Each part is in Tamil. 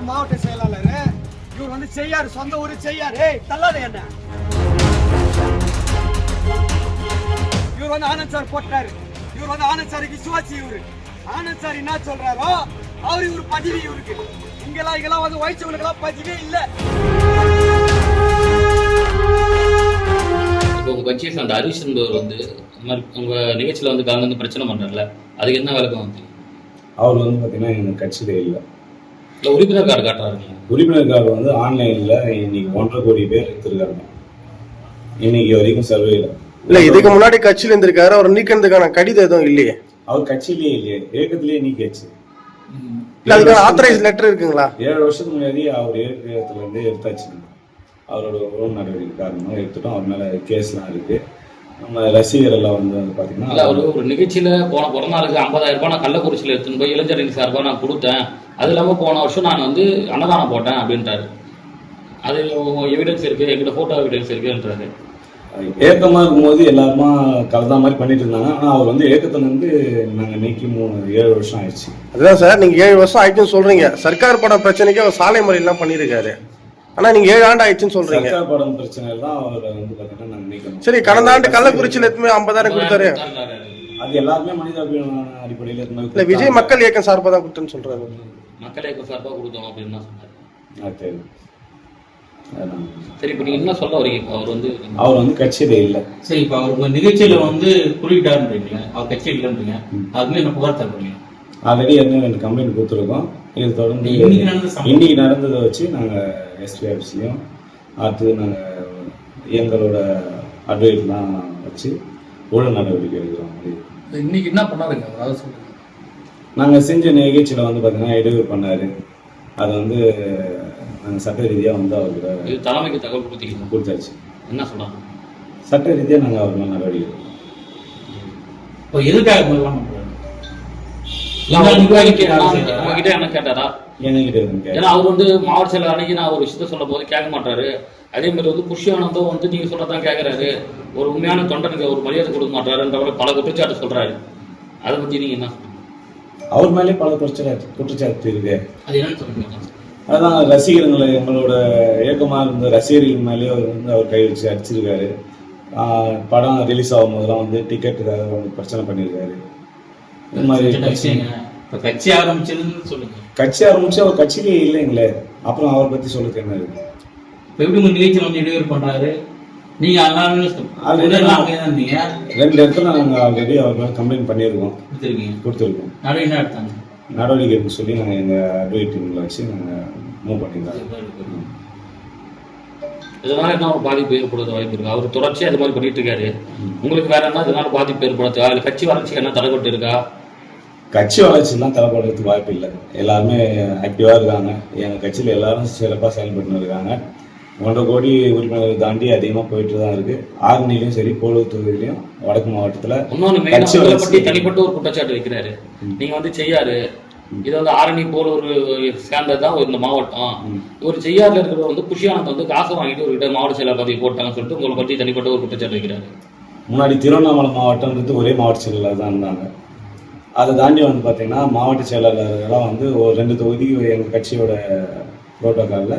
வந்து மாவட்ட செயலாளர். இவர் வந்து செய்யாரு சொந்த ஊரு செய்யாரு. ஏய் தள்ளாத என்ன? இவர் வந்து ஆனந்த் சார் போட்டாரு. இவர் வந்து ஆனந்த் சாருக்கு விசுவாசி இவரு. ஆனந்த் சார் என்ன சொல்றாரோ அவர் இவர் பதிவு இவருக்கு. இங்கெல்லாம் இங்கெல்லாம் வந்து வயிற்றுகளுக்கெல்லாம் பதிவே இல்லை. இப்போ உங்க கட்சியை சேர்ந்த ஹரிஷ் என்பவர் வந்து இந்த மாதிரி உங்க நிகழ்ச்சியில வந்து கலந்து வந்து பிரச்சனை பண்றாருல அதுக்கு என்ன விளக்கம் வந்து? அவர் வந்து பார்த்தீங்கன்னா எங்கள் கட்சியில இல்லை. இல்ல உறுப்பினர் கார்டு காட்டுறாருங்களா உறுப்பினர் கார்டு வந்து ஆன்லைனில் இன்னைக்கு ஒன்றரை கோடி பேர் எடுத்திருக்காங்க. இன்னைக்கு வரைக்கும் சர்வே இல்லை இல்ல இதுக்கு முன்னாடி கட்சியில இருந்திருக்காரு அவர் நீக்கிறதுக்கான கடிதம் எதுவும் இல்லையே? அவர் கட்சியிலேயே இல்லையே இயக்கத்திலேயே நீக்கியாச்சு. இல்ல அதுக்கான ஆத்தரைஸ் லெட்டர் இருக்குங்களா? ஏழு வருஷத்துக்கு முன்னாடி அவர் இயக்கத்துல இருந்து எடுத்தாச்சு. அவரோட உறவு நடவடிக்கை காரணமாக எடுத்துட்டோம் அவர் மேலே கேஸ்லாம் இருக்கு. நம்ம ரசிகர் எல்லாம் வந்து பார்த்தீங்கன்னா அவரு ஒரு நிகழ்ச்சியில போன பிறந்த நாளுக்கு ஐம்பதாயிரம் ரூபாய் நான் கள்ளக்குறிச்சியில எடுத்துன்னு போய் இளைஞரணி சார்பா நான் கொடுத்தேன். அது இல்லாம போன வருஷம் நான் வந்து அன்னதானம் போட்டேன் அப்படின்ட்டாரு அது எவிடன்ஸ் இருக்கு எங்கிட்ட போட்டோ எவிடன்ஸ் இருக்குன்றாரு. ஏக்கமாக இருக்கும்போது எல்லாருமா கலந்தா மாதிரி பண்ணிட்டு இருந்தாங்க. ஆனால் அவர் வந்து ஏக்கத்துல இருந்து நாங்கள் நீக்கி மூணு ஏழு வருஷம் ஆயிடுச்சு. அதுதான் சார் நீங்க ஏழு வருஷம் ஆயிடுச்சுன்னு சொல்றீங்க. சர்க்கார் பட பிரச்சனைக்கு அவர் சாலை முறையெல்லாம் பண்ணியிருக்காரு. ஆனா நீங்க ஏழு ஆண்டு ஆயிடுச்சுன்னு சொல்றீங்க. சர்க்கார் படம் பிரச்சனை தான் அவரை வந்து பார்த்தீங்கன்னா நாங்கள் நீக்கணும் சரி கடந்த ஆண்டு கள்ளக்குறிச்சியில எத்துமே ஐம்பதாயிரம் கொடுத்தாரு? அது எல்லாருமே மனிதாபிமான அடிப்படையில் இல்ல இருந்தாங்க விஜய் மக்கள் இயக்கம் சார்பா தான் கொடுத்தேன்னு சொல்றாரு. மக்கள் இயக்கம் சார்பா கொடுத்தோம் அப்படின்னு தான் சொன்னாரு. சரி. இப்போ நீங்க என்ன சொல்ல வரீங்க அவர் வந்து அவர் வந்து கட்சியில இல்லை. சரி இப்ப அவர் நிகழ்ச்சியில வந்து குறியிட்டாருன்றீங்களே அவர் கட்சி இல்லைன்றீங்க. அதுமே என்ன புகார் தருவீங்க ஆல்ரெடி என்ன ரெண்டு கம்ப்ளைண்ட் கொடுத்துருக்கோம். இது தொடர்ந்து இன்னைக்கு நடந்ததை வச்சு நாங்கள் எஸ்பி ஆஃபீஸ்லையும் அடுத்தது நாங்கள் எங்களோட அட்வைட்லாம் வச்சு ஒழுங்கு நடவடிக்கை எடுக்கிறோம் இன்னைக்கு என்ன பண்ணாருங்க அதாவது சொல்லுங்க நாங்கள் செஞ்ச நிகழ்ச்சியில் வந்து பார்த்தீங்கன்னா இடையூறு பண்ணார். அதை வந்து நாங்கள் சட்ட ரீதியாக வந்து அவர்கிட்ட இது தலைமைக்கு தகவல் கொடுத்தீங்க கொடுத்தாச்சு. என்ன சொல்றாங்க சட்ட ரீதியாக நாங்கள் அவர் மேலே நடவடிக்கை எடுக்கிறோம். இப்போ எதுக்காக பண்றாரு உங்ககிட்ட என்ன கேட்டாரா ஏன்னா அவர் வந்து மாவட்ட செயலர் அன்னைக்கு நான் ஒரு விஷயத்த சொல்லும் போது கேட்க மாட்டாரு. அதே மாதிரி வந்து புஷ்யானந்தம் வந்து நீங்க சொல்றதான் கேட்கறாரு ஒரு உண்மையான தொண்டனுக்கு ஒரு மரியாதை கொடுக்க மாட்டாருன்ற மாதிரி பல குற்றச்சாட்டு சொல்றாரு. அதை பத்தி நீங்க என்ன? அவர் மேலே பல குற்றச்சாட்டு குற்றச்சாட்டு இருக்கு. அது என்னன்னு சொல்லுங்க. அதான் ரசிகர்களை எங்களோட இயக்கமாக இருந்த ரசிகர்கள் மேலேயே அவர் வந்து அவர் கை வச்சு அடிச்சிருக்காரு. படம் ரிலீஸ் ஆகும் போதெல்லாம் வந்து டிக்கெட்டுக்காக வந்து பிரச்சனை பண்ணியிருக்காரு. இந்த மாதிரி விஷயங்க இப்ப கட்சி ஆரம்பிச்சதுன்னு சொல்லுங்க. கட்சி ஆரம்பிச்சு அவர் கட்சியிலே இல்லைங்களே. அப்புறம் அவரை பத்தி சொல்லுறது என்ன இருக்கு? இப்ப எப்படி உங்க நிகழ்ச்சியில வந்து இடையூறு பண்றாரு? நீங்க எல்லாருமே Already முதல்ல அங்கே ரெண்டு இடத்துல நாங்கள் ஆல்ரெடி அவர் மேலே கம்ப்ளைண்ட் பண்ணியிருக்கோம். கொடுத்துருக்கீங்க. கொடுத்துருக்கோம். நடுவு என்ன எடுத்தாங்க? நடவடிக்கை எடுக்க சொல்லி நாங்கள் எங்கள் அட்வைட் டீமில் வச்சு நாங்கள் மூவ் பண்ணியிருந்தோம் இதனால என்ன ஒரு பாதிப்பு ஏற்படுறது வாய்ப்பு இருக்கு? அவர் தொடர்ச்சியா இது மாதிரி பண்ணிட்டு இருக்காரு. உங்களுக்கு வேற என்ன? இதனால பாதிப்பு ஏற்படுறது அதுல கட்சி வளர்ச்சிக்கு என்ன தடைப்பட்டு இருக்கா கட்சி வளர்ச்சிலாம் தலைப்படுறதுக்கு வாய்ப்பு இல்லை. எல்லாருமே ஆக்டிவாக இருக்காங்க. எங்கள் கட்சியில் எல்லாரும் சிறப்பாக செயல்பட்டு இருக்காங்க ஒன்றரை கோடி உறுப்பினர்கள் தாண்டி அதிகமாக போயிட்டு தான் இருக்கு. ஆரணிலையும் சரி போலூர் தொகுதியிலையும் வடக்கு மாவட்டத்தில். பத்தி தனிப்பட்ட ஒரு குற்றச்சாட்டு வைக்கிறாரு. நீங்க வந்து செய்யாரு இது வந்து ஆரணி போல ஒரு சேர்ந்தது தான் இந்த மாவட்டம். ஒரு செய்யாறுல இருக்கிறவர் வந்து புஷியானந்த் வந்து காசு வாங்கிட்டு ஒரு கிட்ட மாவட்ட செயலர் பதவி போட்டாங்கன்னு சொல்லிட்டு உங்களை பத்தி தனிப்பட்ட ஒரு குற்றச்சாட்டு வைக்கிறாரு. முன்னாடி திருவண்ணாமலை மாவட்டம்ன்றது ஒரே மாவட்ட செயலாளர் தான் இருந்தாங்க. அதை தாண்டி வந்து பார்த்தீங்கன்னா மாவட்ட செயலாளர்கள்லாம் வந்து ஒரு ரெண்டு தொகுதிக்கு எங்கள் கட்சியோட புரோட்டோக்காலில்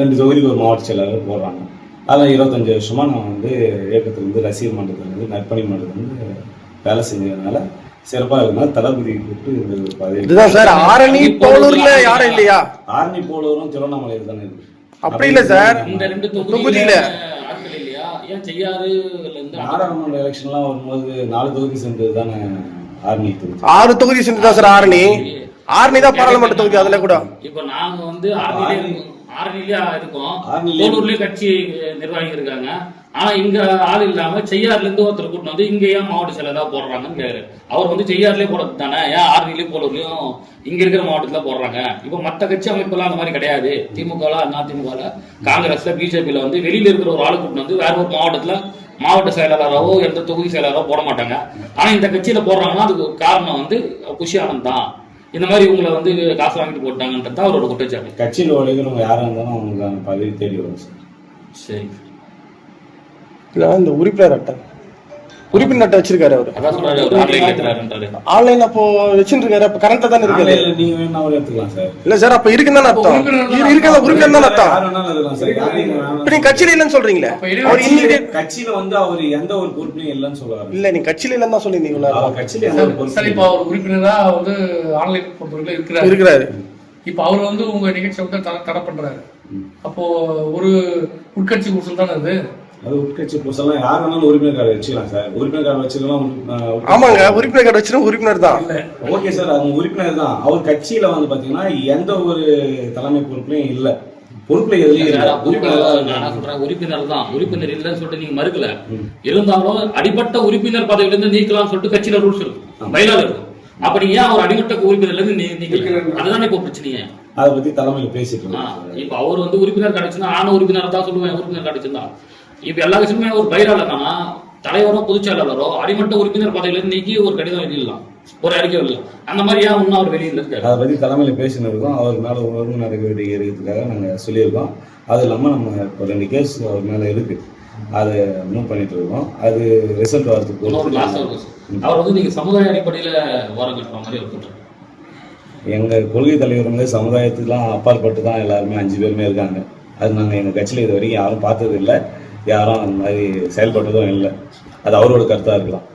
ரெண்டு தொகுதிக்கு ஒரு மாவட்ட செயலாளர் போடுறாங்க. அதில் இருபத்தஞ்சி வருஷமா நான் வந்து இயக்கத்துலேருந்து ரசிகர் மன்றத்துலேருந்து நற்பணி மன்றத்துலேருந்து வேலை செஞ்சதுனால சிறப்பாக இருந்தால் தளபதி கூப்பிட்டு இந்த பதவி இதுதான் சார் ஆரணி போலூர்ல யாரும் இல்லையா? ஆர்மி போலவரும் திருவண்ணாமலையில் தானே இருக்கு. அப்படி இல்ல சார். இந்த ரெண்டு தொகுதியில. ஏன் செய்யாறு இருந்து நாடாளுமன்ற எலெக்ஷன்லாம் வரும்போது நாலு தொகுதி சேர்ந்தது தானே தொகுதி ஆறு தொகுதி சேர்ந்து தான் சார் ஆரணி ஆரணி தான் பாராளுமன்ற தொகுதி அதுல கூட. இப்ப நாங்க வந்து ஆர்மிலயே இருக்கோம். போலூர்லயே கட்சி நிர்வாகி இருக்காங்க ஆனா இங்க ஆள் இல்லாம செய்யாறுல இருந்து ஒருத்தர் கூட்டு வந்து இங்க ஏன் மாவட்ட செயலரா போடுறாங்கன்னு கேக்குறாரு அவர் வந்து செய்யாறுலயே போடுறது தானே? ஏன் ஆர்மிலயும் போலூர்லயும் இங்க இருக்கிற மாவட்டத்துல போடுறாங்க? இப்ப மத்த கட்சி அமைப்புலாம் அந்த மாதிரி கிடையாது. திமுக அண்ணா திமுக காங்கிரஸ்ல பிஜேபியில வந்து வெளியில இருக்கிற ஒரு ஆளு கூட்டு வந்து வேற ஒரு மாவட்டத்துல மாவட்ட செயலாளராவோ எந்த தொகுதி செயலாளரோ போட மாட்டாங்க. ஆனா இந்த கட்சியில போடுறாங்கன்னா அதுக்கு காரணம் வந்து குஷி ஆனந்த் தான். இந்த மாதிரி இவங்களை வந்து காசு வாங்கிட்டு போட்டாங்கன்றது தான் அவரோட குற்றச்சாட்டு. கட்சியில் உழைக்கிறவங்க யாராக இருந்தாலும் அவங்களுக்கான பதவி தேடி வரும் சார். சரி. இல்ல இந்த உறுப்பினர் அட்டை உறுப்பினர் வச்சிருக்காரு அவரு. சொல்றாரு ஆன்லைன்ல ஆன்லைன் அப்போ வச்சிருக்காரு அப்ப கரண்ட்ல தானே இருக்காரு இல்ல சார் அப்ப இருக்குன்னு தானே அர்த்தம். இரு- இருக்கதான் உறுப்பினர் தானே அர்த்தம். இப்ப நீங்க கட்சியில இல்லைன்னு சொல்றீங்களே. அவர் கட்சியில வந்து அவர் எந்த ஒரு பொறுப்புலையும் இல்லைன்னு சொல்லுவாரு இல்ல நீங்க கட்சியில இல்லைன்னு தான் சொல்லியிருந்தீங்களா? அவர் கட்சியில சார் இப்போ அவர் உறுப்பினரா வந்து ஆன்லைன் பொறுத்தவரைக்கும் இருக்கிறாரு. இருக்கிறாரு. இப்போ அவர் வந்து உங்க நிகழ்ச்சியை வந்து தடை தடை பண்றாரு. அப்போ ஒரு உட்கட்சி கூசல் தானே அது? அது உட்கட்சி புதுசெல்லாம் யார் வேணாலும் உறுப்பினர் கார்டு வச்சுக்கலாம் சார். உறுப்பினர் கார்டு வச்சுக்கலாம் ஆமாங்க உறுப்பினர் கார்டு வச்சிருக்க உறுப்பினர் தான். ஓகே சார் அவங்க உறுப்பினர் தான். அவர் கட்சியில வந்து பாத்தீங்கன்னா எந்த ஒரு தலைமை பொறுப்புலையும் இல்ல. பொறுப்புல எதுலயும் இல்ல உறுப்பினர் உறுப்பினர் தான் உறுப்பினர் இல்லைன்னு சொல்லிட்டு நீங்க மறுக்கல. இருந்தாலும் அடிப்பட்ட உறுப்பினர் பதவியில இருந்து நீக்கலாம்னு சொல்லிட்டு கட்சியில ரூல்ஸ் இருக்கும். பயிலால இருக்கும். அப்ப நீங்க ஏன் அவர் அடிமட்ட உறுப்பினர்ல இருந்து நீ- நீக்கல? அதுதானே இப்போ பிரச்சனையே. அதை பத்தி தலைமையில பேசிட்டு. இப்ப அவர் வந்து உறுப்பினர் கிடைச்சுன்னா ஆன உறுப்பினர் தான் சொல்லுவேன் உறுப்பினர் கிடைச்சிருந்தா இப்ப எல்லா கட்சியுமே ஒரு பயிரால தானா? தலைவரோ பொதுச் செயலாளரோ அடிமட்ட உறுப்பினர் பதவியில இருந்து நீக்கி ஒரு கடிதம் எழுதிடலாம். ஒரு அறிக்கை எழுதலாம் அந்த மாதிரி ஏன் இன்னும் அவர் வெளியில இருக்காரு? அதை பத்தி தலைமையில பேசினு இருக்கோம் அவர் மேல ஒழுங்கு நடவடிக்கை இருக்கிறதுக்காக நாங்க சொல்லியிருக்கோம். அது இல்லாம நம்ம இப்போ ரெண்டு கேஸ் அவர் மேல இருக்கு. அதை மூவ் பண்ணிட்டு இருக்கோம். அது ரிசல்ட் வரதுக்கு அவர் வந்து நீங்க சமுதாய அடிப்படையில ஓரம் கட்டுற மாதிரி ஒரு கூட்டம் எங்க கொள்கை தலைவர் வந்து சமுதாயத்துக்குலாம் அப்பாற்பட்டு தான் எல்லாருமே அஞ்சு பேருமே இருக்காங்க. அது நாங்க எங்க கட்சியில இது வரைக்கும் யாரும் பார்த்தது இல்லை யாரும் அந்த மாதிரி செயல்பட்டதும் இல்லை. அது அவரோட கருத்தாக இருக்கலாம்.